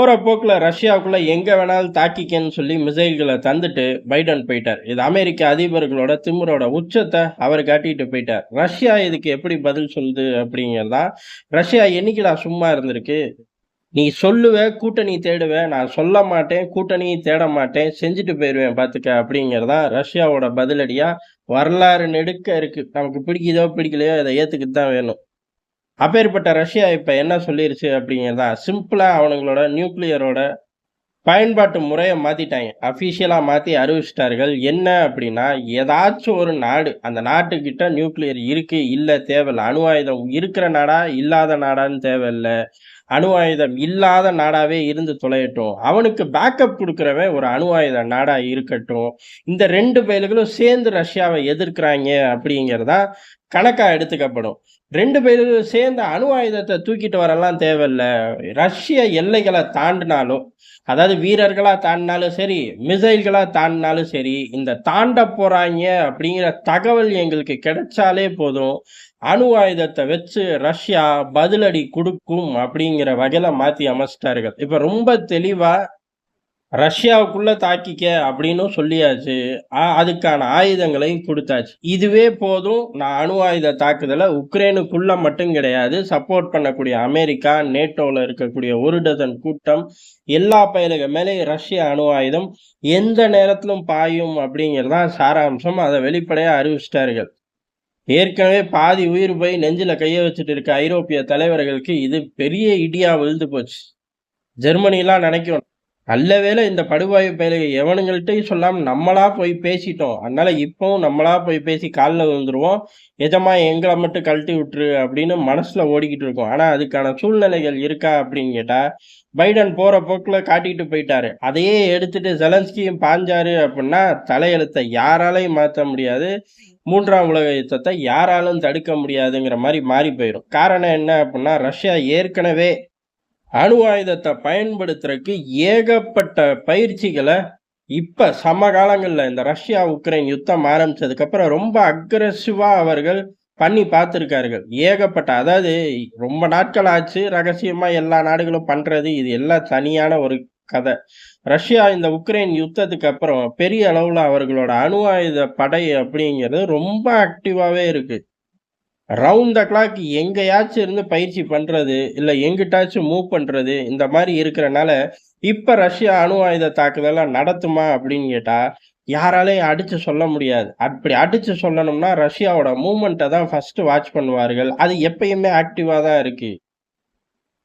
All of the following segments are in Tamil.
போகிற போக்கில் ரஷ்யாவுக்குள்ளே எங்கே வேணாலும் தாக்கிக்கன்னு சொல்லி மிசைல்களை தந்துட்டு பைடன் போயிட்டார். இது அமெரிக்க அதிபர்களோட திமுரோட உச்சத்தை அவர் காட்டிட்டு போயிட்டார். ரஷ்யா இதுக்கு எப்படி பதில் சொல்லுது அப்படிங்கிறதா ரஷ்யா என்னைக்குடா சும்மா இருந்திருக்கு? நீ சொல்லுவ கூட்டணி தேடுவ நான் சொல்ல மாட்டேன் கூட்டணி தேட மாட்டேன் செஞ்சுட்டு போயிடுவேன் பார்த்துக்க அப்படிங்கிறதா ரஷ்யாவோட பதிலடியாக வரலாறு நெடுக்க இருக்குது நமக்கு பிடிக்குதோ பிடிக்கலையோ இதை ஏற்றுக்கிட்டு தான் வேணும். அப்பேற்பட்ட ரஷ்யா இப்போ என்ன சொல்லிருச்சு அப்படிங்கிறதா சிம்பிளாக அவனுங்களோட நியூக்ளியரோட பயன்பாட்டு முறையை மாற்றிட்டாங்க அஃபிஷியலாக மாற்றி அறிவிச்சிட்டார்கள். என்ன அப்படின்னா ஏதாச்சும் ஒரு நாடு அந்த நாட்டுக்கிட்ட நியூக்ளியர் இருக்குது இல்லை தேவையில்லை அணு ஆயுதம் இருக்கிற நாடா இல்லாத நாடான்னு தேவையில்ல. அணு ஆயுதம் இல்லாத நாடாவே இருந்து தொலையட்டும். அவனுக்கு பேக்கப் கொடுக்குறவன் ஒரு அணு ஆயுத நாடா இருக்கட்டும். இந்த ரெண்டு பயல்களும் சேர்ந்து ரஷ்யாவை எதிர்க்கிறாங்க அப்படிங்கிறதா கணக்கா எடுத்துக்கப்படும். ரெண்டு பேரும் சேர்ந்து அணு ஆயுதத்தை தூக்கிட்டு வரலாம் தேவையில்ல. ரஷ்ய எல்லைகளை தாண்டினாலும் அதாவது வீரர்களா தாண்டினாலும் சரி மிசைல்களா தாண்டினாலும் சரி இந்த தாண்ட போறாங்க அப்படிங்கிற தகவல் எங்களுக்கு கிடைச்சாலே போதும். அணு ஆயுதத்தை வச்சு ரஷ்யா பதிலடி கொடுக்கும் அப்படிங்கிற வகையில மாத்தி அமைச்சிட்டார்கள். இப்ப ரொம்ப தெளிவா ரஷ்யாவுக்குள்ள தாக்கிக்க அப்படின்னு சொல்லியாச்சு. அதுக்கான ஆயுதங்களையும் கொடுத்தாச்சு. இதுவே போதும் நான் அணு ஆயுத தாக்குதலை உக்ரைனுக்குள்ள மட்டும் கிடையாது சப்போர்ட் பண்ணக்கூடிய அமெரிக்கா நேட்டோவில் இருக்கக்கூடிய ஒரு டசன் கூட்டம் எல்லா பயிலுக மேலே ரஷ்ய அணு ஆயுதம் எந்த நேரத்திலும் பாயும் அப்படிங்கிறதான் சாராம்சம். அதை வெளிப்படையாக அறிவிச்சிட்டார்கள். ஏற்கனவே பாதி உயிர் போய் நெஞ்சில் கையை வச்சுட்டு இருக்க ஐரோப்பிய தலைவர்களுக்கு இது பெரிய இடியா விழுந்து போச்சு. ஜெர்மனிலாம் நினைக்கணும். நல்ல வேலை இந்த படுவாயு பயலுக எவனுங்கள்ட்டையும் சொல்லாம நம்மளா போய் பேசிட்டோம். அதனால இப்போவும் நம்மளா போய் பேசி காலில் விழுந்துருவோம். எஜமா எங்களை மட்டும் கழட்டி விட்டுரு அப்படின்னு மனசில் ஓடிக்கிட்டு இருக்கோம். ஆனால் அதுக்கான சூழ்நிலைகள் இருக்கா அப்படின்னு கேட்டால் பைடன் போகிற போக்கில் காட்டிட்டு போயிட்டாரு. அதையே எடுத்துட்டு ஜெலன்ஸ்கியும் பாஞ்சாரு அப்படின்னா தலையெழுத்தை யாராலையும் மாற்ற முடியாது. மூன்றாம் உலக யுத்தத்தை யாராலும் தடுக்க முடியாதுங்கிற மாதிரி மாறி போயிடும் காரணம் என்ன அப்படின்னா ரஷ்யா ஏற்கனவே அணு ஆயுதத்தை பயன்படுத்துறதுக்கு ஏகப்பட்ட பயிற்சிகளை இப்போ சமகாலங்களில் இந்த ரஷ்யா உக்ரைன் யுத்தம் ஆரம்பித்ததுக்கப்புறம் ரொம்ப அக்ரஸிவா அவர்கள் பண்ணி பார்த்துருக்கார்கள். ஏகப்பட்ட அதாவது ரொம்ப நாட்கள் ஆச்சு ரகசியமாக எல்லா நாடுகளும் பண்ணுறது இது எல்லாம் தனியான ஒரு கதை. ரஷ்யா இந்த உக்ரைன் யுத்தத்துக்கு அப்புறம் பெரிய அளவில் அவர்களோட அணு ஆயுத படை அப்படிங்கிறது ரொம்ப ஆக்டிவாகவே இருக்குது ரவுண்ட் த கிளாக் எங்கேயாச்சும் இருந்து பயிற்சி பண்ணுறது இல்லை எங்கிட்டாச்சும் மூவ் பண்ணுறது இந்த மாதிரி இருக்கிறனால இப்போ ரஷ்யா அணு ஆயுத தாக்குதலை நடத்துமா அப்படின்னு கேட்டால் யாராலையும் அடித்து சொல்ல முடியாது. அப்படி அடித்து சொல்லணும்னா ரஷ்யாவோட மூமெண்ட்டை தான் ஃபஸ்ட்டு வாட்ச் பண்ணுவார்கள். அது எப்பயுமே ஆக்டிவாக தான் இருக்குது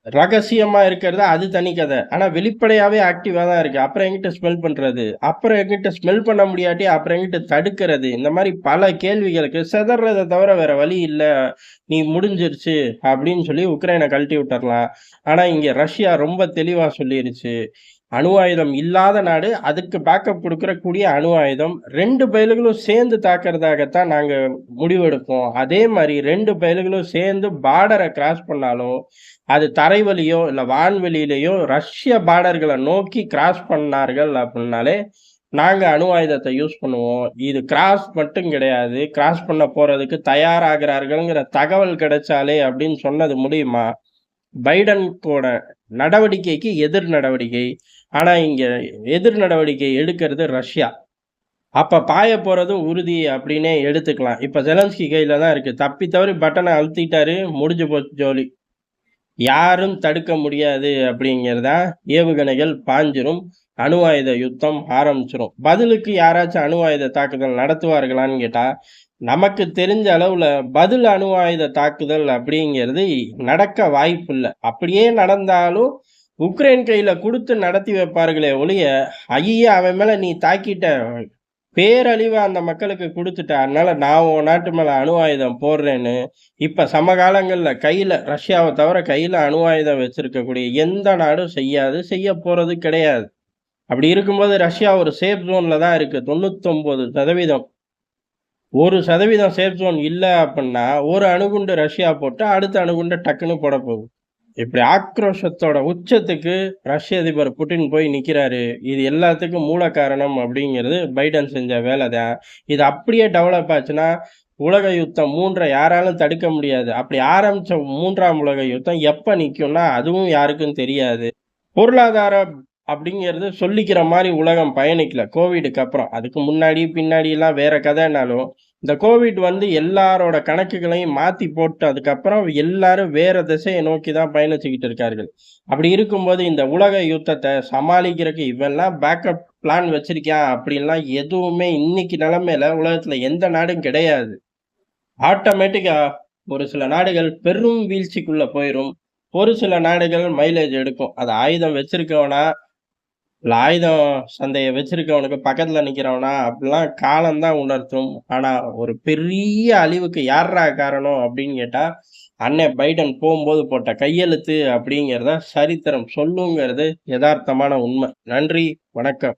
ரகசியமா இருக்கிறது அது தனி கதை. ஆனா வெளிப்படையாவே ஆக்டிவா தான் இருக்கு. அப்புறம் எங்கிட்ட ஸ்மெல் பண்றது? அப்புறம் எங்கிட்ட ஸ்மெல் பண்ண முடியாட்டி அப்புறம் எங்கிட்ட தடுக்கிறது? இந்த மாதிரி பல கேள்விகளுக்கு செதறதை தவிர வேற வழி இல்ல. நீ முடிஞ்சிருச்சு அப்படின்னு சொல்லி உக்ரைனை கழட்டி விட்டுறலாம். ஆனா இங்க ரஷ்யா ரொம்ப தெளிவா சொல்லிருச்சு. அணு ஆயுதம் இல்லாத நாடு அதுக்கு பேக்கப் கொடுக்கறக்கூடிய அணு ஆயுதம். ரெண்டு பயல்களும் சேர்ந்து தாக்கிறதாகத்தான் நாங்கள் முடிவெடுப்போம். அதே மாதிரி ரெண்டு பயல்களும் சேர்ந்து பார்டரை கிராஸ் பண்ணாலும் அது தரைவழியோ இல்லை வான்வெளியிலேயோ ரஷ்ய பார்டர்களை நோக்கி கிராஸ் பண்ணார்கள் அப்படின்னாலே நாங்கள் அணு ஆயுதத்தை யூஸ் பண்ணுவோம். இது கிராஸ் மட்டும் கிடையாது. கிராஸ் பண்ண போகிறதுக்கு தயாராகிறார்கள்ங்கிற தகவல் கிடைச்சாலே அப்படின்னு சொன்னது முடியுமா பைடன்கோட நடவடிக்கைக்கு எதிர் நடவடிக்கை. ஆனா இங்கே எதிர் நடவடிக்கை எடுக்கிறது ரஷ்யா. அப்போ பாய போகிறது உறுதி அப்படின்னே எடுத்துக்கலாம். இப்போ ஜெலன்ஸ்கி கையில தான் இருக்கு. தப்பி தவறி பட்டனை அழுத்திட்டாரு முடிஞ்சு போச்சு ஜோலி. யாரும் தடுக்க முடியாது அப்படிங்கிறதா ஏவுகணைகள் பாஞ்சிரும் அணு ஆயுத யுத்தம் ஆரம்பிச்சிரும். பதிலுக்கு யாராச்சும் அணு ஆயுத தாக்குதல் நடத்துவார்களான்னு கேட்டால் நமக்கு தெரிஞ்ச அளவில் பதில் அணு ஆயுத தாக்குதல் அப்படிங்கிறது நடக்க வாய்ப்பு இல்லை அப்படியே நடந்தாலும் உக்ரைன் கையில் கொடுத்து நடத்தி வைப்பார்களே ஒழிய ஐயா அவன் மேலே நீ தாக்கிட்ட பேரழிவை அந்த மக்களுக்கு கொடுத்துட்ட. அதனால நான் உன் நாட்டு மேலே அணு ஆயுதம் போடுறேன்னு இப்போ சமகாலங்களில் கையில் ரஷ்யாவை தவிர கையில் அணு ஆயுதம் வச்சுருக்கக்கூடிய எந்த நாடும் செய்யாது செய்ய போகிறது கிடையாது. அப்படி இருக்கும்போது ரஷ்யா ஒரு சேஃப் ஜோனில் தான் இருக்குது தொண்ணூத்தொம்பது சதவீதம். ஒரு சதவீதம் சேஃப் ஜோன் இல்லை அப்படின்னா ஒரு அணுகுண்டு ரஷ்யா போட்டு அடுத்த அணுகுண்டை டக்குன்னு போட போகுது. இப்படி ஆக்ரோஷத்தோட உச்சத்துக்கு ரஷ்ய அதிபர் புட்டின் போய் நிற்கிறாரு இது எல்லாத்துக்கும் மூல காரணம் அப்படிங்கிறது பைடன் செஞ்ச வேலை தான். இது அப்படியே டெவலப் ஆச்சுன்னா உலக யுத்தம் மூன்றை யாராலும் தடுக்க முடியாது. அப்படி ஆரம்பித்த மூன்றாம் உலக யுத்தம் எப்போ நிற்கும்னா அதுவும் யாருக்கும் தெரியாது. பொருளாதார அப்படிங்கிறது சொல்லிக்கிற மாதிரி உலகம் பயணிக்கல. கோவிடுக்கு அப்புறம். அதுக்கு முன்னாடி பின்னாடி எல்லாம் வேற கதைனாலும் இந்த கோவிட் வந்து எல்லாரோட கணக்குகளையும் மாற்றி போட்டு அதுக்கப்புறம் எல்லாரும் வேற திசையை நோக்கி தான் பயணிச்சுக்கிட்டு இருக்கார்கள். அப்படி இருக்கும்போது இந்த உலக யுத்தத்தை சமாளிக்கிறதுக்கு இவெல்லாம் பேக்கப் பிளான் வச்சிருக்கியான் அப்படின்லாம் எதுவுமே இன்னைக்கு நிலமையில உலகத்தில் எந்த நாடும் கிடையாது. ஆட்டோமேட்டிக்காக ஒரு சில நாடுகள் பெரும் வீழ்ச்சிக்குள்ளே போயிடும் ஒரு சில நாடுகள் மைலேஜ் எடுக்கும். அது ஆயுதம் வச்சிருக்கவனா இல்ல ஆயுதம் சந்தையை வச்சிருக்கவனுக்கு பக்கத்துல நிக்கிறவனா அப்படிலாம் காலம்தான் உணர்த்தும். ஆனா ஒரு பெரிய அழிவுக்கு யார்ரா காரணம் அப்படின்னு கேட்டா அண்ணன் பைடன் போகும்போது போட்ட கையெழுத்து அப்படிங்கிறத சரித்திரம் சொல்லுங்கிறது யதார்த்தமான உண்மை. நன்றி வணக்கம்.